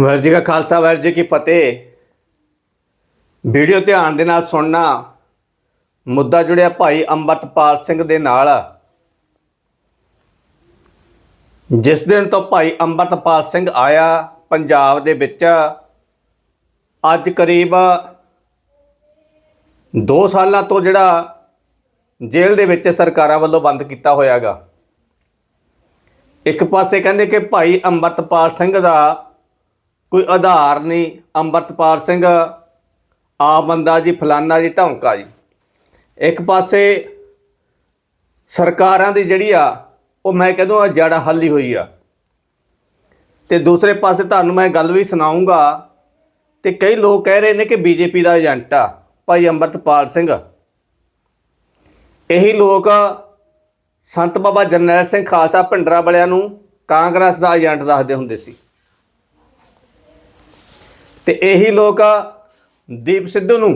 ਵਾਹਿਗੁਰੂ ਜੀ ਕਾ ਖਾਲਸਾ, ਵਾਹਿਗੁਰੂ ਜੀ ਕੀ ਫਤਿਹ। ਵੀਡੀਓ ਧਿਆਨ ਦੇ ਨਾਲ ਸੁਣਨਾ। ਮੁੱਦਾ ਜੁੜਿਆ ਭਾਈ ਅੰਮ੍ਰਿਤਪਾਲ ਸਿੰਘ ਦੇ ਨਾਲ। ਜਿਸ ਦਿਨ ਤੋਂ ਭਾਈ ਅੰਮ੍ਰਿਤਪਾਲ ਸਿੰਘ ਆਇਆ ਪੰਜਾਬ ਦੇ ਵਿੱਚ, ਅੱਜ ਕਰੀਬ 2 ਸਾਲਾਂ ਤੋਂ ਜਿਹੜਾ ਜੇਲ੍ਹ ਦੇ ਵਿੱਚ ਸਰਕਾਰਾਂ ਵੱਲੋਂ ਬੰਦ ਕੀਤਾ ਹੋਇਆਗਾ। ਇੱਕ ਪਾਸੇ ਕਹਿੰਦੇ ਕਿ ਭਾਈ ਅੰਮ੍ਰਿਤਪਾਲ ਸਿੰਘ ਦਾ ਕੋਈ ਆਧਾਰ ਨਹੀਂ, ਅੰਮ੍ਰਿਤਪਾਲ ਸਿੰਘ ਆ ਬੰਦਾ ਜੀ, ਫਲਾਨਾ ਜੀ, ਧੌਂਕਾ ਜੀ। ਇੱਕ ਪਾਸੇ ਸਰਕਾਰਾਂ ਦੀ ਜਿਹੜੀ ਆ, ਉਹ ਮੈਂ ਕਹਿੰਦਾ ਜੜ ਹੱਲੀ ਹੋਈ ਆ। ਤੇ ਦੂਸਰੇ ਪਾਸੇ ਤੁਹਾਨੂੰ ਮੈਂ ਗੱਲ ਵੀ ਸੁਣਾਉਂਗਾ ਤੇ ਕਈ ਲੋਕ ਕਹਿ ਰਹੇ ਨੇ ਕਿ ਬੀਜੇਪੀ ਦਾ ਏਜੰਟ ਆ, ਭਾਈ ਅੰਮ੍ਰਿਤਪਾਲ ਸਿੰਘ। ਇਹੀ ਲੋਕ ਸੰਤ ਬਾਬਾ ਜਰਨੈਲ ਸਿੰਘ ਖਾਲਸਾ ਭਿੰਡਰਾ ਵਾਲਿਆਂ ਨੂੰ ਕਾਂਗਰਸ ਦਾ ਏਜੰਟ ਦੱਸਦੇ ਹੁੰਦੇ ਸੀ। ਤੇ ਇਹੀ ਲੋਕ ਦੀਪ ਸਿੱਧੂ ਨੂੰ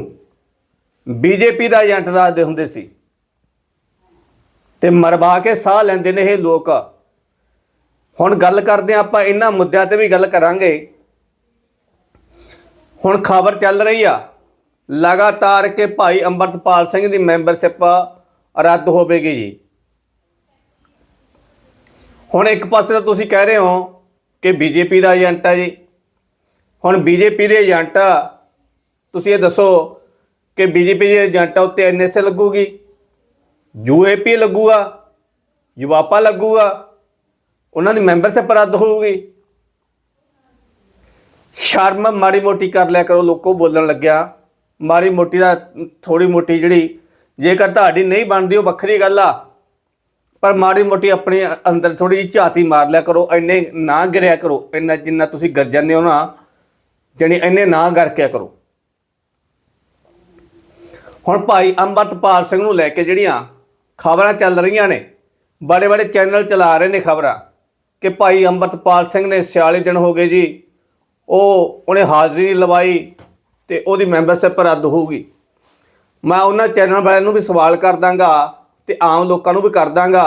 ਬੀਜੇਪੀ ਦਾ ਏਜੰਟ ਦੱਸਦੇ ਹੁੰਦੇ ਸੀ। ਤੇ ਮਰਵਾ ਕੇ ਸਾਹ ਲੈਂਦੇ ਨੇ ਇਹ ਲੋਕ। ਹੁਣ ਗੱਲ ਕਰਦੇ ਹਾਂ ਆਪਾਂ ਇਹਨਾਂ ਮੁੱਦਿਆਂ ਤੇ ਵੀ ਗੱਲ ਕਰਾਂਗੇ। ਹੁਣ ਖਬਰ ਚੱਲ ਰਹੀ ਆ। ਲਗਾਤਾਰ ਕਿ ਭਾਈ ਅੰਮ੍ਰਿਤਪਾਲ ਸਿੰਘ ਦੀ ਮੈਂਬਰਸ਼ਿਪ ਰੱਦ ਹੋਵੇਗੀ ਜੀ। ਹੁਣ ਇੱਕ ਪਾਸੇ ਤਾਂ ਤੁਸੀਂ ਕਹਿ ਰਹੇ ਹੋ ਕਿ ਬੀਜੇਪੀ ਦਾ ਏਜੰਟ ਹੈ ਜੀ। ਹੁਣ ਬੀਜੇਪੀ ਦੇ ਏਜੰਟ ਤੁਸੀਂ ਇਹ ਦੱਸੋ ਕਿ ਬੀਜੇਪੀ ਦੇ ਏਜੰਟਾਂ ਉੱਤੇ ਐਨਐਸਏ ਲੱਗੂਗੀ, ਯੂਏਪੀ ਲੱਗੂਗਾ, ਯੁਵਾਪਾ ਲੱਗੂਗਾ, ਉਹਨਾਂ ਦੀ ਮੈਂਬਰਸ਼ਿਪ ਰੱਦ ਹੋਊਗੀ। ਸ਼ਰਮ ਮਾੜੀ ਮੋਟੀ ਕਰ ਲਿਆ ਕਰੋ, ਲੋਕੋ ਬੋਲਣ ਲੱਗਿਆ। ਮਾੜੀ ਮੋਟੀ ਦਾ ਥੋੜੀ ਮੋਟੀ ਜਿਹੜੀ, ਜੇਕਰ ਤੁਹਾਡੀ ਨਹੀਂ ਬਣਦੀ, ਉਹ ਵੱਖਰੀ ਗੱਲ ਆ। ਪਰ ਮਾੜੀ ਮੋਟੀ ਆਪਣੇ ਅੰਦਰ ਥੋੜੀ ਜਿਹੀ ਝਾਤੀ ਮਾਰ ਲਿਆ ਕਰੋ, ਇੰਨੇ ਨਾ ਗਿਰਿਆ ਕਰੋ, ਇੰਨਾ ਜਿੰਨਾ ਤੁਸੀਂ ਗਰਜਨ ਜਾਂਦੇ ਹੋ ਨਾ ਇੰਨੇ ਨਾ ਗਰਕਿਆ ਕਰੋ। ਹੁਣ ਭਾਈ ਅੰਮ੍ਰਿਤਪਾਲ ਸਿੰਘ ਨੂੰ ਲੈ ਕੇ ਜਿਹੜੀਆਂ ਖਬਰਾਂ ਚੱਲ ਰਹੀਆਂ ਨੇ, ਬੜੇ ਬੜੇ ਚੈਨਲ ਚਲਾ ਰਹੇ ਨੇ ਖਬਰਾਂ, ਕਿ ਭਾਈ ਅੰਮ੍ਰਿਤਪਾਲ ਸਿੰਘ ਨੇ 46 ਦਿਨ ਹੋ ਗਏ ਜੀ, ਉਹ ਉਹਨੇ ਹਾਜ਼ਰੀ ਨਹੀਂ ਲਵਾਈ ਤੇ ਉਹਦੀ ਮੈਂਬਰਸ਼ਿਪ ਰੱਦ ਹੋਊਗੀ ਮੈਂ ਉਹਨਾਂ ਚੈਨਲ ਵਾਲਿਆਂ ਨੂੰ ਵੀ ਸਵਾਲ ਕਰ ਦਾਂਗਾ ਤੇ ਆਮ ਲੋਕਾਂ ਨੂੰ ਵੀ ਕਰ ਦਾਂਗਾ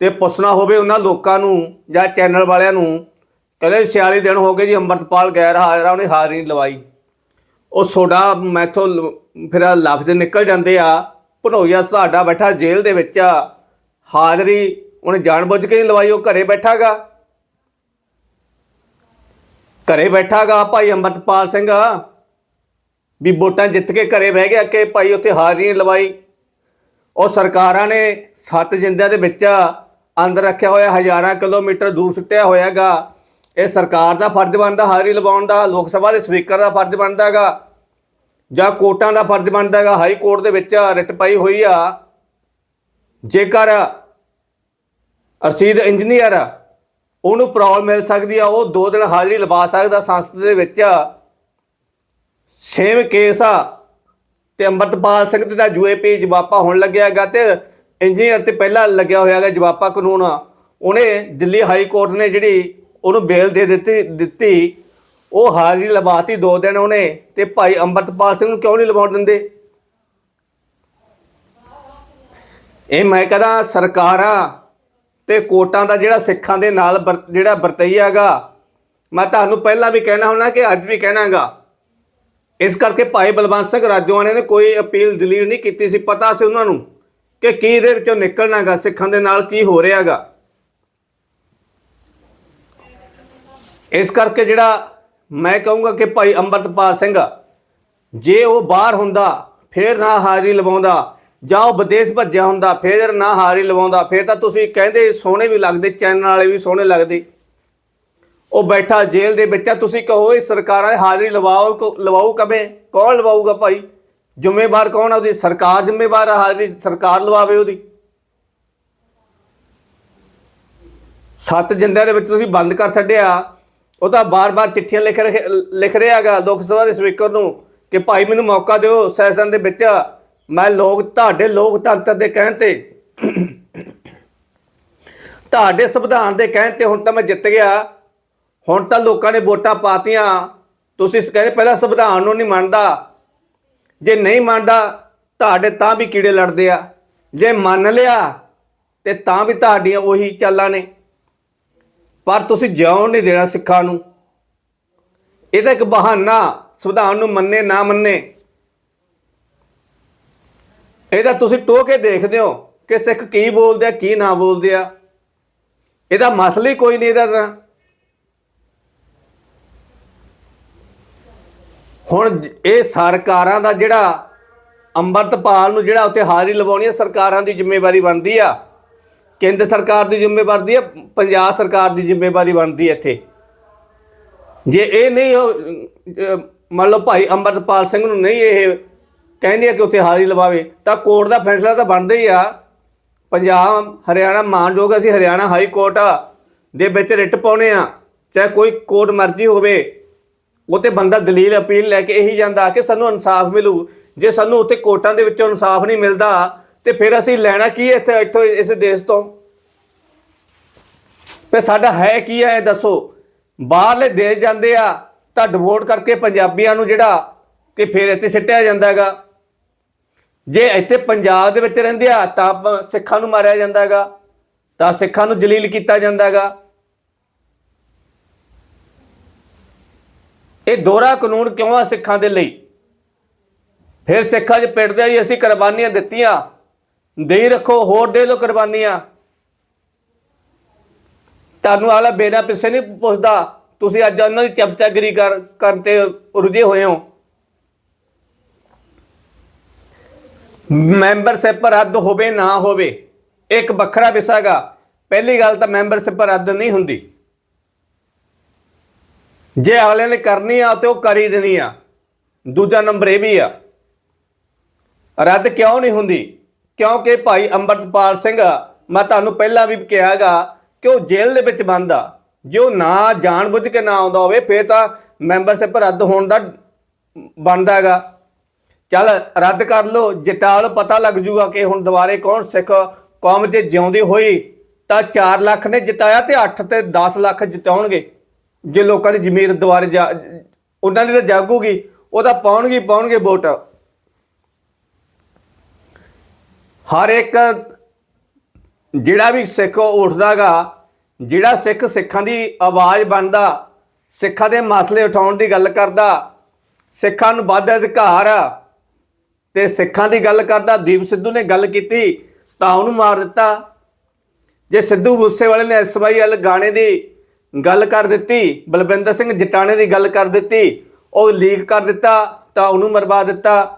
ਤੇ ਪੁੱਛਣਾ ਹੋਵੇ ਉਹਨਾਂ ਲੋਕਾਂ ਨੂੰ ਜਾਂ ਚੈਨਲ ਵਾਲਿਆਂ ਨੂੰ ਕਹਿੰਦੇ 46 ਦਿਨ ਹੋ ਗਏ ਜੀ ਅੰਮ੍ਰਿਤਪਾਲ ਗੈਰ ਹਾਜ਼ਰ ਆ ਉਹਨੇ ਹਾਜ਼ਰੀ ਨਹੀਂ ਲਵਾਈ। ਉਹ ਸੋਡਾ ਮੈਥੋਂ ਲ- ਫਿਰ ਲਫ਼ਜ਼ ਨਿਕਲ ਜਾਂਦੇ ਆ ਭਨੋਈਆ ਸਾਡਾ ਬੈਠਾ ਜੇਲ੍ਹ ਦੇ ਵਿੱਚ ਆ, ਹਾਜ਼ਰੀ ਉਹਨੇ ਜਾਣਬੁੱਝ ਕੇ ਨਹੀਂ ਲਵਾਈ ਉਹ ਘਰੇ ਬੈਠਾਗਾ। ਘਰੇ ਬੈਠਾਗਾ ਭਾਈ ਅੰਮ੍ਰਿਤਪਾਲ ਸਿੰਘ। ਵੀ ਵੋਟਾਂ ਜਿੱਤ ਕੇ ਘਰੇ ਬਹਿ ਗਿਆ ਕਿ ਭਾਈ ਉੱਥੇ ਹਾਜ਼ਰੀ ਨਹੀਂ ਲਵਾਈ। ਉਹ ਸਰਕਾਰਾਂ ਨੇ ਸੱਤ ਜਿੰਦਿਆਂ ਦੇ ਵਿੱਚ ਅੰਦਰ ਰੱਖਿਆ ਹੋਇਆ ਹਜ਼ਾਰਾਂ ਕਿਲੋਮੀਟਰ ਦੂਰ ਸੁੱਟਿਆ ਹੋਇਆਗਾ। ਇਹ ਸਰਕਾਰ ਦਾ ਫਰਜ਼ ਬਣਦਾ, ਹਾਜ਼ਰੀ ਲਵਾਉਣ ਦਾ, ਲੋਕ ਸਭਾ ਦੇ ਸਪੀਕਰ ਦਾ ਫਰਜ਼ ਬਣਦਾ ਬਣਦਾਗਾ ਜਾਂ ਕੋਰਟਾਂ ਦਾ ਫਰਜ਼ ਬਣਦਾ ਬਣਦਾਗਾ ਹਾਈ ਕੋਰਟ ਦੇ ਵਿੱਚ ਰਿਟ ਪਾਈ ਹੋਈ ਆ। ਜੇਕਰ ਰਸੀਦ ਇੰਜੀਨੀਅਰ ਉਹਨੂੰ ਪ੍ਰੋਬਲਮ ਮਿਲ ਸਕਦੀ ਆ, ਉਹ ਦੋ ਦਿਨ ਹਾਜ਼ਰੀ ਲਵਾ ਸਕਦਾ ਸੰਸਦ ਦੇ ਵਿੱਚ। ਸੇਮ ਕੇਸ ਆ, ਤੇ ਅੰਮ੍ਰਿਤਪਾਲ ਸਿੰਘ ਤੇ ਦਾ ਯੂਏਪੀ ਜਵਾਪਾ ਹੋਣ ਲੱਗਿਆਗਾ ਤੇ ਇੰਜੀਨੀਅਰ ਤੇ ਪਹਿਲਾਂ ਲੱਗਿਆ ਹੋਇਆਗਾ ਜਵਾਪਾ ਕਾਨੂੰਨ। ਉਹਨੇ ਦਿੱਲੀ ਹਾਈ ਕੋਰਟ ਨੇ ਜਿਹੜੀ ਉਹਨੂੰ ਬੇਲ ਦੇ ਦਿੱਤੀ ਦਿੱਤੀ। ਉਹ ਹਾਜ਼ਰੀ ਲਵਾਤੀ ਦੋ ਦਿਨ ਉਹਨੇ ਤੇ ਭਾਈ ਅੰਮ੍ਰਿਤਪਾਲ ਸਿੰਘ ਨੂੰ ਕਿਉਂ ਨਹੀਂ ਲਵਾਉਣ ਦਿੰਦੇ? ਇਹ ਮੈਂ ਕਹਦਾ ਸਰਕਾਰਾਂ ਤੇ ਕੋਰਟਾਂ ਦਾ ਜਿਹੜਾ ਸਿੱਖਾਂ ਦੇ ਨਾਲ ਵਰ- ਜਿਹੜਾ ਵਰਤਈਆਗਾ ਮੈਂ ਤੁਹਾਨੂੰ ਪਹਿਲਾਂ ਵੀ ਕਹਿਣਾ ਹੁਣਾ ਕਿ ਅੱਜ ਵੀ ਕਹਿਣਾਗਾ ਇਸ ਕਰਕੇ ਭਾਈ ਬਲਵੰਤ ਸਿੰਘ ਰਾਜੋਆਣੇ ਨੇ ਕੋਈ ਅਪੀਲ ਦਲੀਲ ਨਹੀਂ ਕੀਤੀ ਸੀ, ਪਤਾ ਸੀ ਉਹਨਾਂ ਨੂੰ ਕਿ ਕੀ ਇਹਦੇ ਵਿੱਚੋਂ ਨਿਕਲਣਾਗਾ ਸਿੱਖਾਂ ਦੇ ਨਾਲ ਕੀ ਹੋ ਰਿਹਾਗਾ ਇਸ ਕਰਕੇ ਜਿਹੜਾ ਮੈਂ ਕਹੂੰਗਾ ਕਿ ਭਾਈ ਅੰਮ੍ਰਿਤਪਾਲ ਸਿੰਘ, ਜੇ ਉਹ ਬਾਹਰ ਹੁੰਦਾ, ਫੇਰ ਨਾ ਹਾਜ਼ਰੀ ਲਵਾਉਂਦਾ ਜਾਂ ਉਹ ਵਿਦੇਸ਼ ਭੱਜਿਆ ਹੁੰਦਾ, ਫੇਰ ਨਾ ਹਾਜ਼ਰੀ ਲਵਾਉਂਦਾ, ਫੇਰ ਤਾਂ ਤੁਸੀਂ ਕਹਿੰਦੇ ਸੋਹਣੇ ਵੀ ਲੱਗਦੇ, ਚੈਨਲ ਵਾਲੇ ਵੀ ਸੋਹਣੇ ਲੱਗਦੇ। ਉਹ ਬੈਠਾ ਜੇਲ੍ਹ ਦੇ ਵਿੱਚ ਆ, ਤੁਸੀਂ ਕਹੋ ਇਹ ਸਰਕਾਰਾਂ ਦੀ ਹਾਜ਼ਰੀ ਲਵਾਓ ਕੋ- ਲਵਾਓ ਕਵੇਂ ਕੌਣ ਲਵਾਊਗਾ ਭਾਈ? ਜ਼ਿੰਮੇਵਾਰ ਕੌਣ ਆ ਉਹਦੀ? ਸਰਕਾਰ ਜ਼ਿੰਮੇਵਾਰ ਆ, ਹਾਜ਼ਰੀ ਸਰਕਾਰ ਲਵਾਵੇ ਉਹਦੀ। ਸੱਤ ਜਿੰਦਿਆਂ ਦੇ ਵਿੱਚ ਤੁਸੀਂ ਬੰਦ ਕਰ ਛੱਡਿਆ। ਉਹ ਤਾਂ ਬਾਰ-ਬਾਰ ਚਿੱਠੀਆਂ ਲਿਖ ਰਹੇ, ਲਿਖ ਰਿਹਾਗਾ ਲੋਕ ਸਭਾ ਦੇ ਸਪੀਕਰ ਨੂੰ ਕਿ ਭਾਈ ਮੈਨੂੰ ਮੌਕਾ ਦਿਓ ਸੈਸ਼ਨ ਦੇ ਵਿੱਚ। ਮੈਂ ਲੋਕ, ਤੁਹਾਡੇ ਲੋਕਤੰਤਰ ਦੇ ਕਹਿਣ ਤੇ, ਤੁਹਾਡੇ ਸੰਵਿਧਾਨ ਦੇ ਕਹਿਣ ਤੇ ਹੁਣ ਤਾਂ ਮੈਂ ਜਿੱਤ ਗਿਆ। ਹੁਣ ਤਾਂ ਲੋਕਾਂ ਨੇ ਵੋਟਾਂ ਪਾਤੀਆਂ। ਤੁਸੀਂ ਕਹਿੰਦੇ ਪਹਿਲਾਂ ਸੰਵਿਧਾਨ ਨੂੰ ਨਹੀਂ ਮੰਨਦਾ। ਜੇ ਨਹੀਂ ਮੰਨਦਾ, ਤੁਹਾਡੇ ਤਾਂ ਵੀ ਕੀੜੇ ਲੜਦੇ ਆ। ਜੇ ਮੰਨ ਲਿਆ, ਤੇ ਤਾਂ ਵੀ ਤੁਹਾਡੀਆਂ ਉਹੀ ਚਾਲਾਂ ਨੇ। ਪਰ ਤੁਸੀਂ ਜਿਉਣ ਨਹੀਂ ਦੇਣਾ ਸਿੱਖਾਂ ਨੂੰ। ਇਹਦਾ ਇੱਕ ਬਹਾਨਾ ਸੰਵਿਧਾਨ ਨੂੰ ਮੰਨੇ, ਨਾ ਮੰਨੇ। ਇਹਦਾ ਤੁਸੀਂ ਟੋਹ ਕੇ ਦੇਖਦੇ ਹੋ ਕਿ ਸਿੱਖ ਕੀ ਬੋਲਦੇ ਆ, ਕੀ ਨਾ ਬੋਲਦੇ ਆ। ਇਹਦਾ ਮਸਲਾ ਹੀ ਕੋਈ ਨਹੀਂ ਇਹਦਾ ਤਾਂ। ਹੁਣ ਇਹ ਸਰਕਾਰਾਂ ਦਾ ਜਿਹੜਾ ਅੰਮ੍ਰਿਤਪਾਲ ਨੂੰ ਜਿਹੜਾ ਉੱਥੇ ਹਾਜ਼ਰੀ ਲਵਾਉਣੀ ਹੈ ਸਰਕਾਰਾਂ ਦੀ ਜ਼ਿੰਮੇਵਾਰੀ ਬਣਦੀ ਆ। ਕੇਂਦਰ ਸਰਕਾਰ ਦੀ ਜ਼ਿੰਮੇਵਾਰੀ ਹੈ ਪੰਜਾਬ ਸਰਕਾਰ ਦੀ ਜ਼ਿੰਮੇਵਾਰੀ ਬਣਦੀ ਹੈ ਇੱਥੇ। ਜੇ ਇਹ ਨਹੀਂ ਉਹ, ਮੰਨ ਲਓ ਭਾਈ ਅੰਮ੍ਰਿਤਪਾਲ ਸਿੰਘ ਨੂੰ ਨਹੀਂ ਇਹ ਕਹਿੰਦੇ ਆ ਕਿ ਉੱਥੇ ਹਾਜ਼ਰੀ ਲਵਾਵੇ ਤਾਂ ਕੋਰਟ ਦਾ ਫੈਸਲਾ ਤਾਂ ਬਣਦਾ ਹੀ ਆ। ਪੰਜਾਬ ਹਰਿਆਣਾ ਮਾਨਯੋਗ ਅਸੀਂ ਹਰਿਆਣਾ ਹਾਈ ਕੋਰਟ ਦੇ ਵਿੱਚ ਰਿਟ ਪਾਉਣੇ ਆ ਚਾਹੇ ਕੋਈ ਕੋਰਟ ਮਰਜ਼ੀ ਹੋਵੇ ਉਹ ਤੇ ਬੰਦਾ ਦਲੀਲ ਅਪੀਲ ਲੈ ਕੇ ਇਹੀ ਜਾਂਦਾ ਕਿ ਸਾਨੂੰ ਇਨਸਾਫ ਮਿਲੂ। ਜੇ ਸਾਨੂੰ ਉੱਥੇ ਕੋਰਟਾਂ ਦੇ ਵਿੱਚੋਂ ਇਨਸਾਫ ਨਹੀਂ ਮਿਲਦਾ ਤੇ ਫਿਰ ਅਸੀਂ ਲੈਣਾ ਕੀ ਹੈ ਇੱਥੇ, ਇੱਥੋਂ ਇਸ ਦੇਸ਼ ਤੋਂ? ਫਿਰ ਸਾਡਾ ਹੈ ਕੀ ਹੈ, ਇਹ ਦੱਸੋ। ਬਾਹਰਲੇ ਦੇਸ਼ ਜਾਂਦੇ ਆ, ਤਾਂ ਡਿਵੋਟ ਕਰਕੇ ਪੰਜਾਬੀਆਂ ਨੂੰ ਜਿਹੜਾ ਕਿ ਫਿਰ ਇੱਥੇ ਸਿੱਟਿਆ ਜਾਂਦਾ ਹੈਗਾ। ਜੇ ਇੱਥੇ ਪੰਜਾਬ ਦੇ ਵਿੱਚ ਰਹਿੰਦੇ ਆ, ਤਾਂ ਸਿੱਖਾਂ ਨੂੰ ਮਾਰਿਆ ਜਾਂਦਾ ਹੈਗਾ। ਤਾਂ ਸਿੱਖਾਂ ਨੂੰ ਜਲੀਲ ਕੀਤਾ ਜਾਂਦਾ ਹੈਗਾ। ਇਹ ਦੋਹਰਾ ਕਾਨੂੰਨ ਕਿਉਂ ਆ ਸਿੱਖਾਂ ਦੇ ਲਈ? ਫਿਰ ਸਿੱਖਾਂ 'ਚ ਪਿੱਟਦੇ ਆ ਜੀ ਅਸੀਂ ਕੁਰਬਾਨੀਆਂ ਦਿੱਤੀਆਂ। ਦੇ ਰੱਖੋ, ਹੋਰ ਦੇ ਲੋ ਕੁਰਬਾਨੀਆਂ। ਤੁਹਾਨੂੰ ਆਲਾ ਬੇਨਾ ਪਿੱਛੇ ਨਹੀਂ ਪੁੱਛਦਾ। ਤੁਸੀਂ ਅੱਜ ਉਹਨਾਂ ਦੀ ਚਮਚਾਗਰੀ ਕਰ ਕਰਤੇ ਰੁਝੇ ਹੋਏ ਹੋ। ਮੈਂਬਰਸ਼ਿਪ ਰੱਦ ਹੋਵੇ ਨਾ ਹੋਵੇ, ਇੱਕ ਵੱਖਰਾ ਵਿਸ਼ਾ ਹੈਗਾ। ਪਹਿਲੀ ਗੱਲ ਤਾਂ ਮੈਂਬਰਸ਼ਿਪ ਰੱਦ ਨਹੀਂ ਹੁੰਦੀ। ਜੇ ਅਗਲੇ ਨੇ ਕਰਨੀ ਆ ਤੇ ਉਹ ਕਰੀ ਦੇਣੀ ਆ। ਦੂਜਾ ਨੰਬਰ ਇਹ ਵੀ ਆ। ਰੱਦ ਕਿਉਂ ਨਹੀਂ ਹੁੰਦੀ? ਕਿਉਂਕਿ ਭਾਈ ਅੰਮ੍ਰਿਤਪਾਲ ਸਿੰਘ, ਮੈਂ ਤੁਹਾਨੂੰ ਪਹਿਲਾਂ ਵੀ ਕਿਹਾਗਾ ਕਿ ਉਹ ਜੇਲ੍ਹ ਦੇ ਵਿੱਚ ਬੰਦ ਆ। ਜੇ ਉਹ ਨਾ ਜਾਣਬੁੱਝ ਕੇ ਨਾ ਆਉਂਦਾ ਹੋਵੇ, ਫਿਰ ਤਾਂ ਮੈਂਬਰਸ਼ਿਪ ਰੱਦ ਹੋਣ ਦਾ ਬਣਦਾ ਹੈਗਾ। ਚੱਲ ਰੱਦ ਕਰ ਲੋ ਜਿਤਾ ਲਓ ਪਤਾ ਲੱਗ ਜੂਗਾ ਕਿ ਹੁਣ ਦੁਬਾਰੇ ਕੌਣ ਸਿੱਖ ਕੌਮ ਤੇ ਜਿਉਂਦੀ ਹੋਈ ਤਾਂ 4 ਲੱਖ ਨੇ ਜਿਤਾਇਆ ਤੇ 8 ਤੇ 10 ਲੱਖ ਜਿਤਾਉਣਗੇ। ਜੇ ਲੋਕਾਂ ਦੀ ਜ਼ਮੀਰ ਦੁਬਾਰੇ ਜਾ- ਉਹਨਾਂ ਦੀ ਤਾਂ ਜਾਗੂਗੀ, ਉਹ ਤਾਂ ਪਾਉਣਗੇ ਹੀ ਪਾਉਣਗੇ ਵੋਟ। ਹਰ ਇੱਕ ਜਿਹੜਾ ਵੀ ਸਿੱਖ ਉੱਠਦਾਗਾ, ਜਿਹੜਾ ਸਿੱਖ ਸਿੱਖਾਂ ਦੀ ਆਵਾਜ਼ ਬਣਦਾ, ਸਿੱਖਾਂ ਦੇ ਮਸਲੇ ਉਠਾਉਣ ਦੀ ਗੱਲ ਕਰਦਾ, ਸਿੱਖਾਂ ਨੂੰ ਵੱਧ ਅਧਿਕਾਰ ਆ ਤੇ ਸਿੱਖਾਂ ਦੀ ਗੱਲ ਕਰਦਾ, ਦੀਪ ਸਿੱਧੂ ਨੇ ਗੱਲ ਕੀਤੀ, ਤਾਂ ਉਹਨੂੰ ਮਾਰ ਦਿੱਤਾ। ਜੇ ਸਿੱਧੂ ਮੂਸੇਵਾਲੇ ਨੇ ਐਸਵਾਈਐਲ ਗਾਣੇ ਦੀ ਗੱਲ ਕਰ ਦਿੱਤੀ, ਬਲਵਿੰਦਰ ਸਿੰਘ ਜਟਾਣੇ ਦੀ ਗੱਲ ਕਰ ਦਿੱਤੀ, ਉਹ ਲੀਕ ਕਰ ਦਿੱਤਾ, ਤਾਂ ਉਹਨੂੰ ਮਰਵਾ ਦਿੱਤਾ।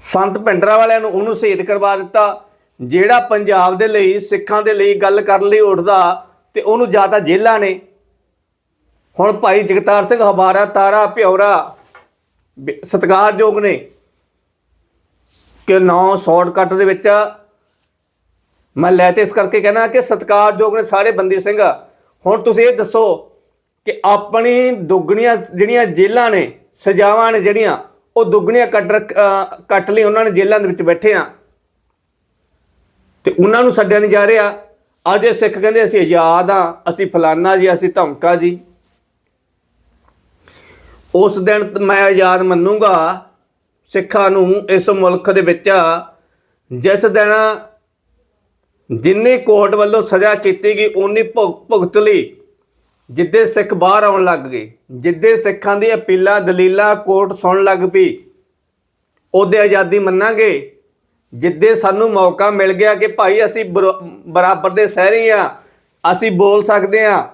ਸੰਤ ਭਿੰਡਰਾ ਵਾਲਿਆਂ ਨੂੰ ਉਹਨੂੰ ਸ਼ਹੀਦ ਕਰਵਾ ਦਿੱਤਾ, ਜਿਹੜਾ ਪੰਜਾਬ ਦੇ ਲਈ, ਸਿੱਖਾਂ ਦੇ ਲਈ ਗੱਲ ਕਰਨ ਲਈ ਉੱਠਦਾ ਤੇ ਉਹਨੂੰ ਜਾਂ ਤਾਂ ਜੇਲ੍ਹਾਂ ਨੇ। ਹੁਣ ਭਾਈ ਜਗਤਾਰ ਸਿੰਘ ਹਵਾਰਾ ਤਾਰਾ ਭਿਉਰਾ ਬ- ਸਤਿਕਾਰਯੋਗ ਨੇ। ਕਿ ਨੌ ਸ਼ਾਰਟਕਟ ਦੇ ਵਿੱਚ ਮੈਂ ਲੈ ਤੇ ਇਸ ਕਰਕੇ ਕਹਿਣਾ ਕਿ ਸਤਿਕਾਰਯੋਗ ਨੇ ਸਾਰੇ ਬੰਦੀ ਸਿੰਘ। ਹੁਣ ਤੁਸੀਂ ਇਹ ਦੱਸੋ ਕਿ ਆਪਣੀ ਦੁੱਗਣੀਆਂ ਜਿਹੜੀਆਂ ਜੇਲ੍ਹਾਂ ਨੇ, ਸਜ਼ਾਵਾਂ ਨੇ ਜਿਹੜੀਆਂ ਉਹ ਦੁੱਗਣੀਆਂ ਕੱਟ ਰੱਖ- ਕੱਟ ਲਈ ਉਹਨਾਂ ਨੇ ਜੇਲ੍ਹਾਂ ਦੇ ਵਿੱਚ ਬੈਠੇ ਆ। ਤੇ ਉਹਨਾਂ ਨੂੰ ਛੱਡਿਆ ਨਹੀਂ ਜਾ ਰਿਹਾ। ਅੱਜ ਇਹ ਸਿੱਖ ਕਹਿੰਦੇ, ਅਸੀਂ ਆਜ਼ਾਦ ਆ, ਅਸੀਂ ਫਲਾਨਾ ਜੀ, ਅਸੀਂ ਧਮਕਾ ਜੀ। ਉਸ ਦਿਨ ਮੈਂ ਆਜ਼ਾਦ ਮੰਨੂਗਾ ਸਿੱਖਾਂ ਨੂੰ ਇਸ ਮੁਲਕ ਦੇ ਵਿੱਚ। ਜਿਸ ਦਿਨ ਜਿੰਨੀ ਕੋਰਟ ਵੱਲੋਂ ਸਜ਼ਾ ਕੀਤੀ ਗਈ ਉਨੀ ਭੁਗ- ਭੁਗਤ ਲਈ ਜਿੱਦੇ ਸਿੱਖ ਬਾਹਰ ਆਉਣ ਲੱਗ ਗਏ, ਜਿੱਦੇ ਸਿੱਖਾਂ ਦੀ ਅਪੀਲਾਂ, ਦਲੀਲਾਂ ਕੋਰਟ ਸੁਣਨ ਲੱਗ ਪਈ, ਉਹਦੇ ਆਜ਼ਾਦੀ ਮੰਨਾਂਗੇ। ਜਿੱਦੇ ਸਾਨੂੰ ਮੌਕਾ ਮਿਲ ਗਿਆ ਕਿ ਭਾਈ ਅਸੀਂ ਬਰੋ- ਬਰਾਬਰ ਦੇ ਸਹਿਰੀ ਆ ਅਸੀਂ ਬੋਲ ਸਕਦੇ ਆ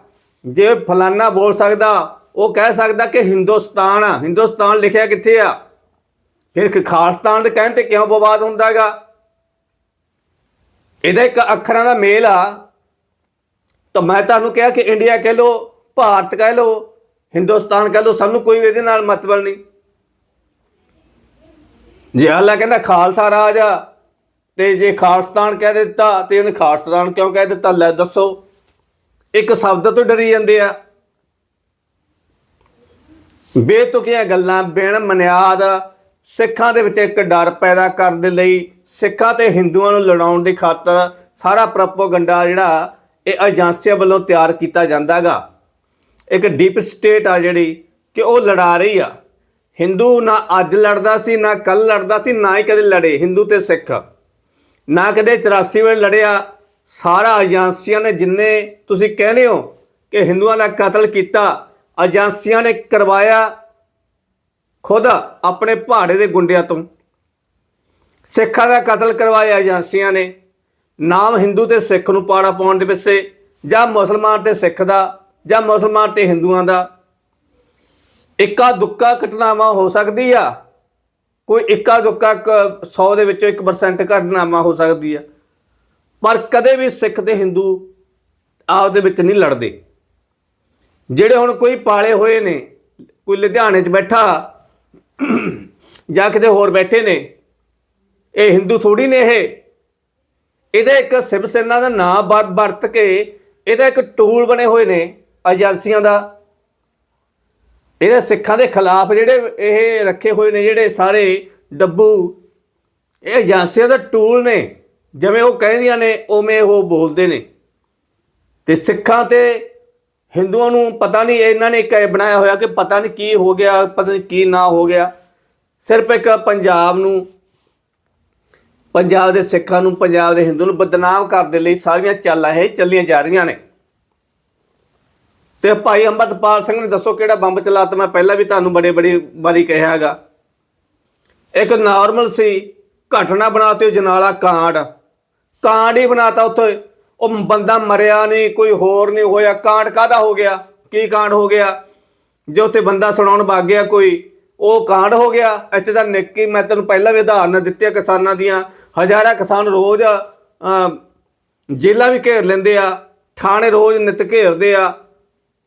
ਜੇ ਫਲਾਨਾ ਬੋਲ ਸਕਦਾ, ਉਹ ਕਹਿ ਸਕਦਾ ਕਿ ਹਿੰਦੁਸਤਾਨ ਆ। ਹਿੰਦੁਸਤਾਨ ਲਿਖਿਆ ਕਿੱਥੇ ਆ? ਫਿਰ ਖ- ਖਾਲਿਸਤਾਨ ਦੇ ਕਹਿਣ ਤੇ ਕਿਉਂ ਵਿਵਾਦ ਹੁੰਦਾਗਾ ਇਹਦਾ ਇੱਕ ਅੱਖਰਾਂ ਦਾ ਮੇਲ ਆ। ਤਾਂ ਮੈਂ ਤੁਹਾਨੂੰ ਕਿਹਾ ਕਿ ਇੰਡੀਆ ਕਹਿ ਲੋ ਭਾਰਤ ਕਹਿ ਲੋ ਹਿੰਦੁਸਤਾਨ ਕਹਿ ਲੋ ਸਾਨੂੰ ਕੋਈ ਇਹਦੇ ਨਾਲ ਮਤਲਬ ਨਹੀਂ। ਜੇ ਅੱਲਾ ਕਹਿੰਦਾ ਖਾਲਸਾ ਰਾਜ ਆ, ਤੇ ਜੇ ਖਾਲਸਤਾਨ ਕਹਿ ਦਿੱਤਾ, ਤੇ ਉਹਨੇ ਖਾਲਸਤਾਨ ਕਿਉਂ ਕਹਿ ਦਿੱਤਾ? ਲੈ ਦੱਸੋ। ਇੱਕ ਸ਼ਬਦ ਤੋਂ ਡਰੀ ਜਾਂਦੇ ਆ। ਬੇਤੁਕੀਆਂ ਗੱਲਾਂ ਬਿਨ ਮਨਿਆਦ, ਸਿੱਖਾਂ ਦੇ ਵਿੱਚ ਇੱਕ ਡਰ ਪੈਦਾ ਕਰਨ ਦੇ ਲਈ ਸਿੱਖਾਂ ਤੇ ਹਿੰਦੂਆਂ ਨੂੰ ਲੜਾਉਣ ਦੀ ਖਾਤਰ ਸਾਰਾ ਪ੍ਰੋਪਗੈਂਡਾ ਜਿਹੜਾ ਇਹ ਏਜੰਸੀਆਂ ਵੱਲੋਂ ਤਿਆਰ ਕੀਤਾ ਜਾਂਦਾਗਾ। ਇੱਕ ਡੀਪ ਸਟੇਟ ਆ ਜਿਹੜੀ ਕਿ ਉਹ ਲੜਾ ਰਹੀ ਆ। ਹਿੰਦੂ ਨਾ ਅੱਜ ਲੜਦਾ ਸੀ, ਨਾ ਕੱਲ ਲੜਦਾ ਸੀ, ਨਾ ਹੀ ਕਦੇ ਲੜੇ, ਹਿੰਦੂ ਤੇ ਸਿੱਖ। ਨਾ ਕਦੇ 84 ਵੇਲੇ ਲੜਿਆ। ਸਾਰਾ ਏਜੰਸੀਆਂ ਨੇ ਜਿੰਨੇ ਤੁਸੀਂ ਕਹਿੰਦੇ ਹੋ ਕਿ ਹਿੰਦੂਆਂ ਦਾ ਕਤਲ ਕੀਤਾ ਏਜੰਸੀਆਂ ਨੇ ਕਰਵਾਇਆ ਖੁਦ ਆਪਣੇ ਪਹਾੜੇ ਦੇ ਗੁੰਡਿਆਂ ਤੋਂ। ਸਿੱਖਾਂ ਦਾ ਕਤਲ ਕਰਵਾਇਆ ਏਜੰਸੀਆਂ ਨੇ। ਨਾਮ ਹਿੰਦੂ ਤੇ ਸਿੱਖ ਨੂੰ ਪਾੜਾ ਪਾਉਣ ਦੇ ਪਿੱਛੇ, ਜਾਂ ਮੁਸਲਮਾਨ ਤੇ ਸਿੱਖ ਦਾ, ਜਾਂ ਮੁਸਲਮਾਨ ਤੇ ਹਿੰਦੂਆਂ ਦਾ? ਇੱਕਾ ਦੁੱਕਾ ਘਟਨਾਵਾਂ ਹੋ ਸਕਦੀ ਆ? ਕੋਈ ਇੱਕਾ ਦੁੱਕਾ 100 ਦੇ ਵਿੱਚੋਂ 1% ਘਟਨਾਵਾਂ ਹੋ ਸਕਦੀ ਆ? ਪਰ ਕਦੇ ਵੀ ਸਿੱਖ ਤੇ ਹਿੰਦੂ ਆਪ ਦੇ ਵਿੱਚ ਨਹੀਂ ਲੜਦੇ। ਜਿਹੜੇ ਹੁਣ ਕੋਈ ਪਾਲੇ ਹੋਏ ਨੇ, ਕੋਈ ਲੁਧਿਆਣੇ 'ਚ ਬੈਠਾ, ਜਾਂ ਕਿਤੇ ਹੋਰ ਬੈਠੇ ਨੇ, ਇਹ ਹਿੰਦੂ ਥੋੜੀ ਨੇ ਇਹ? ਇਹਦਾ ਇੱਕ ਸਿਵ ਸੈਨਾ ਦਾ ਨਾਮ ਵਰ- ਵਰਤ ਕੇ ਇਹਦਾ ਇੱਕ ਟੂਲ ਬਣੇ ਹੋਏ ਨੇ ਏਜੰਸੀਆਂ ਦਾ। ਇਹਦੇ ਸਿੱਖਾਂ ਦੇ ਖਿਲਾਫ ਜਿਹੜੇ ਇਹ ਰੱਖੇ ਹੋਏ ਨੇ ਜਿਹੜੇ ਸਾਰੇ ਡੱਬੂ, ਇਹ ਏਜੰਸੀਆਂ ਦਾ ਟੂਲ ਨੇ। ਜਿਵੇਂ ਉਹ ਕਹਿੰਦੀਆਂ ਨੇ, ਉਵੇਂ ਉਹ ਬੋਲਦੇ ਨੇ। ਤੇ ਸਿੱਖਾਂ ਤੇ ਹਿੰਦੂਆਂ ਨੂੰ ਪਤਾ ਨਹੀਂ, ਇਹਨਾਂ ਨੇ ਇੱਕ ਬਣਾਇਆ ਹੋਇਆ ਕਿ ਪਤਾ ਨਹੀਂ ਕੀ ਹੋ ਗਿਆ, ਪਤਾ ਨਹੀਂ ਕੀ ਨਾ ਹੋ ਗਿਆ। ਸਿਰਫ ਇੱਕ ਪੰਜਾਬ ਨੂੰ ਪੰਜਾਬ ਦੇ ਸਿੱਖਾਂ ਨੂੰ, ਪੰਜਾਬ ਦੇ ਹਿੰਦੂ ਨੂੰ ਬਦਨਾਮ ਕਰਨ ਦੇ ਲਈ ਸਾਰੀਆਂ ਚਾਲਾਂ ਇਹ ਚੱਲੀਆਂ ਜਾ ਰਹੀਆਂ ਨੇ। ਤੇ ਭਾਈ ਅੰਮ੍ਰਿਤਪਾਲ ਸਿੰਘ ਨੇ ਦੱਸੋ ਕਿਹੜਾ ਬੰਬ ਚਲਾਤਾ? ਮੈਂ ਪਹਿਲਾਂ ਵੀ ਤੁਹਾਨੂੰ ਬੜੇ ਬੜੀ ਵਾਰੀ ਕਿਹਾ ਹੈਗਾ। ਇੱਕ ਨਾਰਮਲ ਸੀ ਘਟਨਾ ਬਣਾਤੇ ਜਨਾਲਾ ਕਾਂਡ। ਕਾਂਡ ਹੀ ਬਣਾਤਾ ਉੱਥੇ। ਉਹ ਬੰਦਾ ਮਰਿਆ ਨਹੀਂ, ਕੋਈ ਹੋਰ ਨਹੀਂ ਹੋਇਆ। ਕਾਂਡ ਕਾਦਾ ਹੋ ਗਿਆ? ਕੀ ਕਾਂਡ ਹੋ ਗਿਆ? ਜੋ ਉੱਥੇ ਬੰਦਾ ਸੁਣਾਉਣ ਵਗ ਗਿਆ ਕੋਈ, ਉਹ ਕਾਂਡ ਹੋ ਗਿਆ। ਇੱਥੇ ਤਾਂ ਨਿੱਕੀ, ਮੈਂ ਤੈਨੂੰ ਪਹਿਲਾਂ ਵੀ ਉਦਾਹਰਨ ਦਿੱਤੀਆਂ ਕਿਸਾਨਾਂ ਦੀਆਂ। ਹਜ਼ਾਰਾਂ ਕਿਸਾਨ ਰੋਜ਼ ਜੇਲਾਂ ਵੀ ਘੇਰ ਲੈਂਦੇ ਆ, ਥਾਣੇ ਰੋਜ਼ ਨਿਤ ਘੇਰਦੇ ਆ,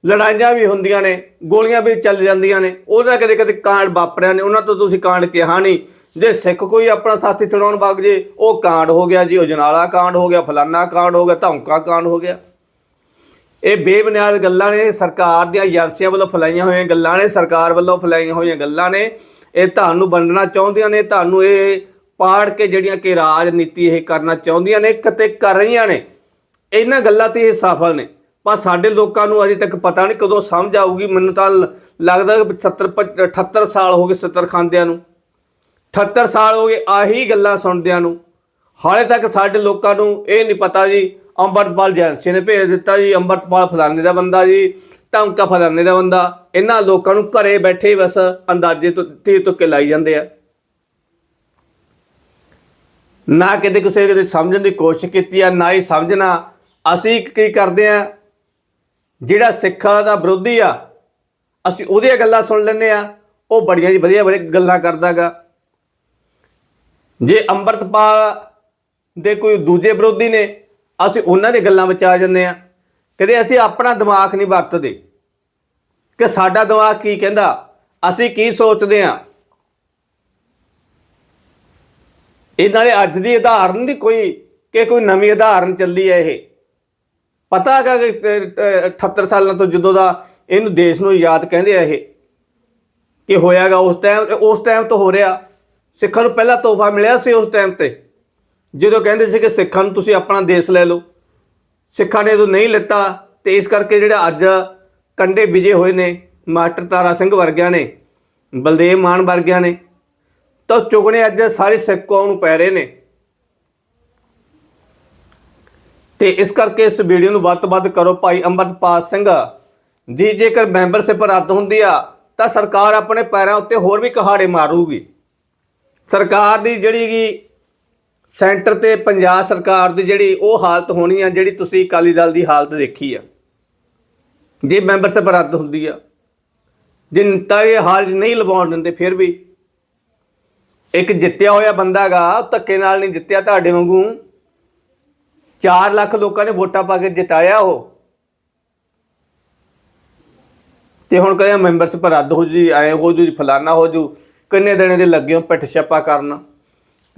ਲੜਾਈਆਂ ਵੀ ਹੁੰਦੀਆਂ ਨੇ, ਗੋਲੀਆਂ ਵੀ ਚੱਲ ਜਾਂਦੀਆਂ ਨੇ, ਉਹਦਾ ਕਦੇ ਕਦੇ ਕਾਂਡ ਵਾਪਰਿਆ ਨੇ, ਉਹਨਾਂ ਤੋਂ ਤੁਸੀਂ ਕਾਂਡ ਕਿਹਾ ਨਹੀਂ। ਜੇ ਸਿੱਖ ਕੋਈ ਆਪਣਾ ਸਾਥੀ ਛਡਾਉਣ ਵਗ ਜੇ, ਉਹ ਕਾਂਡ ਹੋ ਗਿਆ ਜੀ, ਉਜਨਾਲਾ ਕਾਂਡ ਹੋ ਗਿਆ, ਫਲਾਨਾ ਕਾਂਡ ਹੋ ਗਿਆ, ਧੌਂਕਾ ਕਾਂਡ ਹੋ ਗਿਆ। ਇਹ ਬੇਬੁਨਿਆਦ ਗੱਲਾਂ ਨੇ, ਸਰਕਾਰ ਦੀਆਂ ਏਜੰਸੀਆਂ ਵੱਲੋਂ ਫੈਲਾਈਆਂ ਹੋਈਆਂ ਗੱਲਾਂ ਨੇ, ਸਰਕਾਰ ਵੱਲੋਂ ਫੈਲਾਈਆਂ ਹੋਈਆਂ ਗੱਲਾਂ ਨੇ, ਇਹ ਤੁਹਾਨੂੰ ਵੰਡਣਾ ਚਾਹੁੰਦੀਆਂ ਨੇ, ਤੁਹਾਨੂੰ ਇਹ ਪਾੜ ਕੇ ਜਿਹੜੀਆਂ ਕਿ ਰਾਜਨੀਤੀ ਇਹ ਕਰਨਾ ਚਾਹੁੰਦੀਆਂ ਨੇ ਕਿਤੇ ਕਰ ਰਹੀਆਂ ਨੇ। ਇਹਨਾਂ ਗੱਲਾਂ ਤੇ ਇਹ ਸਫਲ ਨੇ। ਪਰ ਸਾਡੇ ਲੋਕਾਂ ਨੂੰ ਅਜੇ ਤੱਕ ਪਤਾ ਨਹੀਂ ਕਦੋਂ ਸਮਝ ਆਊਗੀ। ਮੈਨੂੰ ਤਾਂ ਲੱਗਦਾ ਕਿ 70 78 ਸਾਲ ਹੋ ਗਏ 70 ਖਾਂਦਿਆਂ ਨੂੰ। 78 ਸਾਲ ਹੋ ਗਏ ਆਹੀ ਗੱਲਾਂ ਸੁਣਦਿਆਂ ਨੂੰ। ਹਾਲੇ ਤੱਕ ਸਾਡੇ ਲੋਕਾਂ ਨੂੰ ਇਹ ਨਹੀਂ ਪਤਾ ਜੀ, ਅੰਮ੍ਰਿਤਪਾਲ ਜੈਂਸੀ ਨੇ ਭੇਜ ਦਿੱਤਾ ਜੀ, ਅੰਮ੍ਰਿਤਪਾਲ ਫਲਾਣੇ ਦਾ ਬੰਦਾ ਜੀ, ਟੰਕਾ ਫਲਾਣੇ ਦਾ ਬੰਦਾ। ਇਹਨਾਂ ਲੋਕਾਂ ਨੂੰ ਘਰੇ ਬੈਠੇ ਹੀ ਬਸ ਅੰਦਾਜ਼ੇ ਤੋਂ, ਤੀਰ ਤੁੱਕੇ ਲਾਈ ਜਾਂਦੇ ਆ। ਨਾ ਕਿਤੇ ਕਿਸੇ ਦੇ ਸਮਝਣ ਦੀ ਕੋਸ਼ਿਸ਼ ਕੀਤੀ ਆ, ਨਾ ਹੀ ਸਮਝਣਾ। ਅਸੀਂ ਕੀ ਕਰਦੇ ਆ? ਜਿਹੜਾ ਸਿੱਖਾਂ ਦਾ ਵਿਰੋਧੀ ਆ, ਅਸੀਂ ਉਹਦੀਆਂ ਗੱਲਾਂ ਸੁਣ ਲੈਂਦੇ ਆ। ਉਹ ਬੜੀਆਂ ਜੀ ਵਧੀਆ ਵਧੀਆ ਗੱਲਾਂ ਕਰਦਾਗਾ। ਜੇ ਅੰਮ੍ਰਿਤਪਾਲ ਦੇ ਕੋਈ ਦੂਜੇ ਵਿਰੋਧੀ ਨੇ, ਅਸੀਂ ਉਹਨਾਂ ਦੇ ਗੱਲਾਂ ਵਿੱਚ ਆ ਜਾਂਦੇ ਆ। ਕਦੇ ਅਸੀਂ ਆਪਣਾ ਦਿਮਾਗ ਨਹੀਂ ਵਰਤਦੇ। ਕਿ ਸਾਡਾ ਦਿਮਾਗ ਕੀ ਕਹਿੰਦਾ? ਅਸੀਂ ਕੀ ਸੋਚਦੇ ਆ? ਇਹ ਨਾਲੇ ਅੱਜ ਦੀ ਉਦਾਹਰਨ ਦੀ ਕੋਈ ਕਿ ਕੋਈ ਨਵੀਂ ਉਦਾਹਰਨ ਚੱਲੀ ਹੈ ਇਹ। ਪਤਾ ਹੈਗਾ ਕਿ ਤੇ- 78 ਸਾਲਾਂ ਤੋਂ ਜਦੋਂ ਦਾ ਇਹਨੂੰ ਦੇਸ਼ ਨੂੰ ਯਾਦ ਕਹਿੰਦੇ ਆ ਇਹ, ਕਿ ਹੋਇਆਗਾ ਉਸ ਟਾਈਮ ਉਸ ਟਾਈਮ ਤੋਂ ਹੋ ਰਿਹਾ। ਸਿੱਖਾਂ ਨੂੰ ਪਹਿਲਾ ਤੋਹਫਾ ਮਿਲਿਆ ਸੀ ਉਸ ਟਾਈਮ ਤੇ। ਜਦੋਂ ਕਹਿੰਦੇ ਸੀ ਕਿ ਸਿੱਖਾਂ ਨੂੰ ਤੁਸੀਂ ਆਪਣਾ ਦੇਸ਼ ਲੈ ਲਓ। ਸਿੱਖਾਂ ਨੇ ਜਦੋਂ ਨਹੀਂ ਲਿੱਤਾ, ਤੇ ਇਸ ਕਰਕੇ ਜਿਹੜਾ ਅੱਜ ਕੰਡੇ ਵਿਜੇ ਹੋਏ ਨੇ, ਮਾਸਟਰ ਤਾਰਾ ਸਿੰਘ ਵਰਗਿਆਂ ਨੇ, ਬਲਦੇਵ ਮਾਨ ਵਰਗਿਆਂ ਨੇ ਤਾਂ ਚੁਗਣੇ ਅੱਜ ਸਾਰੇ ਸਿੱਖ ਕੌਮ ਨੂੰ ਪੈ ਰਹੇ ਨੇ। ਤੇ ਇਸ ਕਰਕੇ ਇਸ ਵੀਡੀਓ ਨੂੰ ਵੱਧ ਤੋਂ ਵੱਧ ਕਰੋ ਭਾਈ ਅੰਮ੍ਰਿਤਪਾਲ ਸਿੰਘ। ਦੀ ਜੇਕਰ ਮੈਂਬਰਸ਼ਿਪ ਰੱਦ ਹੁੰਦੀ ਆ, ਤਾਂ ਸਰਕਾਰ ਆਪਣੇ ਪੈਰਾਂ ਉੱਤੇ ਹੋਰ ਵੀ ਕਹਾੜੇ ਮਾਰੂਗੀ। ਸਰਕਾਰ ਦੀ ਜਿਹੜੀ ਗੀ ਸੈਂਟਰ ਤੇ ਪੰਜਾਬ ਸਰਕਾਰ ਦੀ ਜਿਹੜੀ ਉਹ ਹਾਲਤ ਹੋਣੀ ਆ, ਜਿਹੜੀ ਤੁਸੀਂ ਅਕਾਲੀ ਦਲ ਦੀ ਹਾਲਤ ਦੇਖੀ ਆ। ਜੇ ਮੈਂਬਰਸ਼ਿਪ ਰੱਦ ਹੁੰਦੀ ਆ, ਜੇ ਤਾਂ ਇਹ ਹਾਲ ਨਹੀਂ ਲਵਾਉਣ ਦਿੰਦੇ, ਫਿਰ ਵੀ ਇੱਕ ਜਿੱਤਿਆ ਹੋਇਆ ਬੰਦਾਗਾ ਧੱਕੇ ਨਾਲ ਨਹੀਂ ਜਿੱਤਿਆ ਤੁਹਾਡੇ ਵਾਂਗੂ। 4 ਲੱਖ ਲੋਕਾਂ ਨੇ ਵੋਟਾਂ ਪਾ ਕੇ ਜਿਤਾਇਆ ਉਹ। ਤੇ ਹੁਣ ਕਹਿੰਦੇ ਮੈਂਬਰਸ਼ਿਪ ਰੱਦ ਹੋ ਜੀ ਐ ਹੋ ਜੂ ਫਲਾਨਾ ਹੋ ਜੂ। ਕਿੰਨੇ ਦਿਨੇ ਦੇ ਲੱਗੇ ਹੋ ਪਿੱਠ ਛਾਪਾ ਕਰਨ?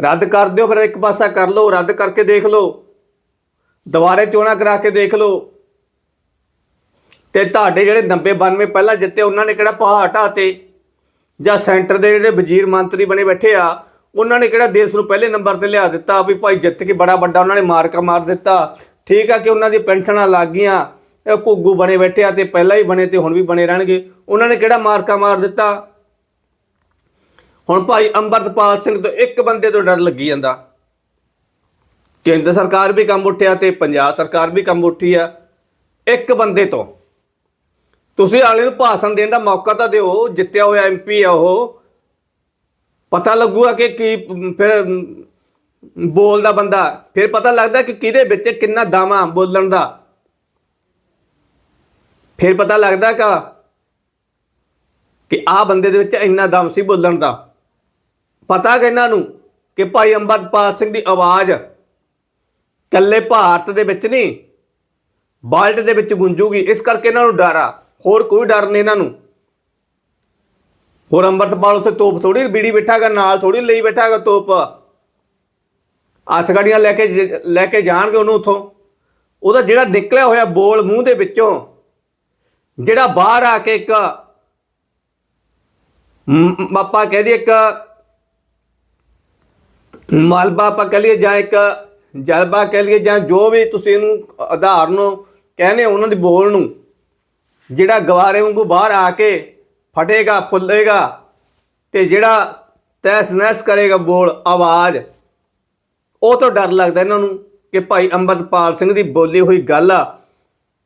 ਰੱਦ ਕਰ ਦਿਓ ਫਿਰ ਇੱਕ ਪਾਸਾ ਕਰ ਲਓ, ਰੱਦ ਕਰਕੇ ਦੇਖ ਲਓ। ਦੁਬਾਰੇ ਚੋਣਾਂ ਕਰਾ ਕੇ ਦੇਖ ਲਓ। ਤੇ ਤੁਹਾਡੇ ਜਿਹੜੇ 90 92 ਪਹਿਲਾਂ ਜਿੱਤੇ, ਉਹਨਾਂ ਨੇ ਕਿਹੜਾ ਪਹਾੜ ਢਾਤੇ ਜਾਂ ਸੈਂਟਰ ਦੇ ਜਿਹੜੇ ਵਜ਼ੀਰ ਮੰਤਰੀ ਬਣੇ ਬੈਠੇ ਆ, ਉਹਨਾਂ ਨੇ ਕਿਹੜਾ ਦੇਸ਼ ਨੂੰ ਪਹਿਲੇ ਨੰਬਰ ਤੇ ਲਿਆ ਦਿੱਤਾ ਵੀ ਭਾਈ ਜਿੱਤ ਕੇ ਬੜਾ ਵੱਡਾ ਉਹਨਾਂ ਨੇ ਮਾਰਕਾ ਮਾਰ ਦਿੱਤਾ। ਠੀਕ ਆ ਕਿ ਉਹਨਾਂ ਦੀ ਪੈਨਸ਼ਨਾਂ ਲੱਗ ਗਈਆਂ ਘੁੱਗੂ ਬਣੇ ਬੈਠੇ ਆ ਤੇ ਪਹਿਲਾਂ ਹੀ ਬਣੇ ਤੇ ਹੁਣ ਵੀ ਬਣੇ ਰਹਿਣਗੇ। ਉਹਨਾਂ ਨੇ ਕਿਹੜਾ ਮਾਰਕਾ ਮਾਰ ਦਿੱਤਾ? ਹੁਣ ਭਾਈ ਅੰਮ੍ਰਿਤਪਾਲ ਸਿੰਘ ਤੋਂ ਇੱਕ ਬੰਦੇ ਤੋਂ ਡਰ ਲੱਗੀ ਜਾਂਦਾ। ਕੇਂਦਰ ਸਰਕਾਰ ਵੀ ਕੰਮ ਉੱਠਿਆ ਤੇ ਪੰਜਾਬ ਸਰਕਾਰ ਵੀ ਕੰਮ ਉੱਠੀ ਆ, ਇੱਕ ਬੰਦੇ ਤੋਂ। ਤੁਸੀਂ ਆਲੇ ਨੂੰ ਭਾਸ਼ਣ ਦੇਣ ਦਾ ਮੌਕਾ ਤਾਂ ਦਿਓ, ਜਿੱਤਿਆ ਹੋਇਆ ਐਮਪੀ ਆ ਉਹ। ਪਤਾ ਲੱਗੂਗਾ ਕਿ ਕੀ, ਫਿਰ, ਬੋਲਦਾ ਬੰਦਾ। ਫਿਰ ਪਤਾ ਲੱਗਦਾ ਕਿ ਕਿਹਦੇ ਵਿੱਚ ਕਿੰਨਾ ਦਮ ਆ ਬੋਲਣ ਦਾ। ਫਿਰ ਪਤਾ ਲੱਗਦਾ ਕਿ ਕਿ ਆ ਬੰਦੇ ਦੇ ਵਿੱਚ ਇੰਨਾ ਦਮ ਸੀ ਬੋਲਣ ਦਾ। ਪਤਾ ਕਿ ਇਹਨਾਂ ਨੂੰ ਕਿ ਭਾਈ ਅੰਮ੍ਰਿਤਪਾਲ ਸਿੰਘ ਦੀ ਆਵਾਜ਼ ਕੱਲੇ ਭਾਰਤ ਦੇ ਵਿੱਚ ਨਹੀਂ, ਵਰਲਡ ਦੇ ਵਿੱਚ ਗੂੰਜੂਗੀ। ਇਸ ਕਰਕੇ ਇਹਨਾਂ ਨੂੰ ਡਰ। ਆ ਹੋਰ ਕੋਈ ਡਰ ਨਹੀਂ ਇਹਨਾਂ ਨੂੰ। ਹੋਰ ਅੰਮ੍ਰਿਤਪਾਲ ਉੱਥੇ ਤੋਪ ਥੋੜੀ ਬੀੜੀ ਬੈਠਾਗਾ, ਨਾਲ ਥੋੜੀ ਲਈ ਬੈਠਾਗਾ ਤੋਪ। ਹੱਥ ਗਾੜੀਆਂ ਲੈ ਕੇ ਲੈ ਕੇ ਜਾਣਗੇ ਉਹਨੂੰ ਉਥੋਂ। ਉਹਦਾ ਜਿਹੜਾ ਨਿਕਲਿਆ ਹੋਇਆ ਬੋਲ ਮੂੰਹ ਦੇ ਵਿੱਚੋਂ, ਜਿਹੜਾ ਬਾਹਰ ਆ ਕੇ ਇੱਕ, ਮ- ਆਪਾਂ ਕਹਿ ਦਈਏ ਇੱਕ, ਮਲਬਾ ਆਪਾਂ ਕਹਿ ਲਈਏ ਜਾਂ ਇੱਕ ਜਲਬਾ ਕਹਿ ਲਈਏ ਜਾਂ ਜੋ ਵੀ ਤੁਸੀਂ ਇਹਨੂੰ ਆਧਾਰ ਨੂੰ ਕਹਿੰਦੇ ਹੋ ਉਹਨਾਂ ਦੀ ਬੋਲ ਨੂੰ। ਜਿਹੜਾ ਗਵਾਰੇ ਵਾਂਗੂ ਬਾਹਰ ਆ ਕੇ ਫਟੇਗਾ, ਫੁੱਲੇਗਾ ਤੇ ਜਿਹੜਾ ਤੈਸ ਨੈਸ ਕਰੇਗਾ ਬੋਲ, ਆਵਾਜ਼, ਉਹ ਤੋਂ ਡਰ ਲੱਗਦਾ ਇਹਨਾਂ ਨੂੰ ਕਿ ਭਾਈ ਅੰਮ੍ਰਿਤਪਾਲ ਸਿੰਘ ਦੀ ਬੋਲੀ ਹੋਈ ਗੱਲ ਆ,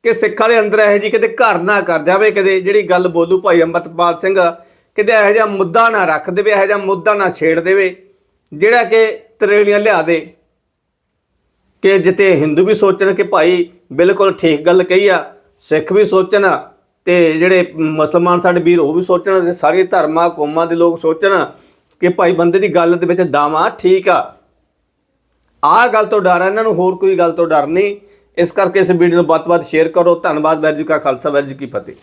ਕਿ ਸਿੱਖਾਂ ਦੇ ਅੰਦਰ ਇਹੋ ਜੀ ਕਿਤੇ ਘਰ ਨਾ ਕਰ ਜਾਵੇ, ਕਿਤੇ ਜਿਹੜੀ ਗੱਲ ਬੋਲੂ ਭਾਈ ਅੰਮ੍ਰਿਤਪਾਲ ਸਿੰਘ, ਕਿਤੇ ਇਹੋ ਜਿਹਾ ਮੁੱਦਾ ਨਾ ਰੱਖ ਦੇਵੇ, ਇਹੋ ਜਿਹਾ ਮੁੱਦਾ ਨਾ ਛੇੜ ਦੇਵੇ, ਜਿਹੜਾ ਕਿ ਤਰੇਲੀਆਂ ਲਿਆ ਦੇ, ਕਿ ਜਿੱਤੇ ਹਿੰਦੂ ਵੀ ਸੋਚਣ ਕਿ ਭਾਈ ਬਿਲਕੁਲ ਠੀਕ ਗੱਲ ਕਹੀ ਆ, ਸਿੱਖ ਵੀ ਸੋਚਣ ਤੇ ਜਿਹੜੇ ਮੁਸਲਮਾਨ ਸਾਡੇ ਵੀਰ ਉਹ ਵੀ ਸੋਚਣ, ਤੇ ਸਾਰੇ ਧਰਮਾਂ, ਕੌਮਾਂ ਦੇ ਲੋਕ ਸੋਚਣ ਕਿ ਭਾਈ ਬੰਦੇ ਦੀ ਗੱਲ ਦੇ ਵਿੱਚ ਦਾਵਾ ਠੀਕ ਆ। ਆਹ ਗੱਲ ਤੋਂ ਡਰ ਆ, ਇਹਨਾਂ ਨੂੰ ਹੋਰ ਕੋਈ ਗੱਲ ਤੋਂ ਡਰ ਨਹੀਂ। ਇਸ ਕਰਕੇ ਇਸ ਵੀਡੀਓ ਨੂੰ ਵੱਧ ਤੋਂ ਵੱਧ ਸ਼ੇਅਰ ਕਰੋ। ਧੰਨਵਾਦ ਵੈਰ ਜੀ ਕਾ ਖਾਲਸਾ ਵੈਰ ਜੀ ਕੀ ਫਤਿਹ।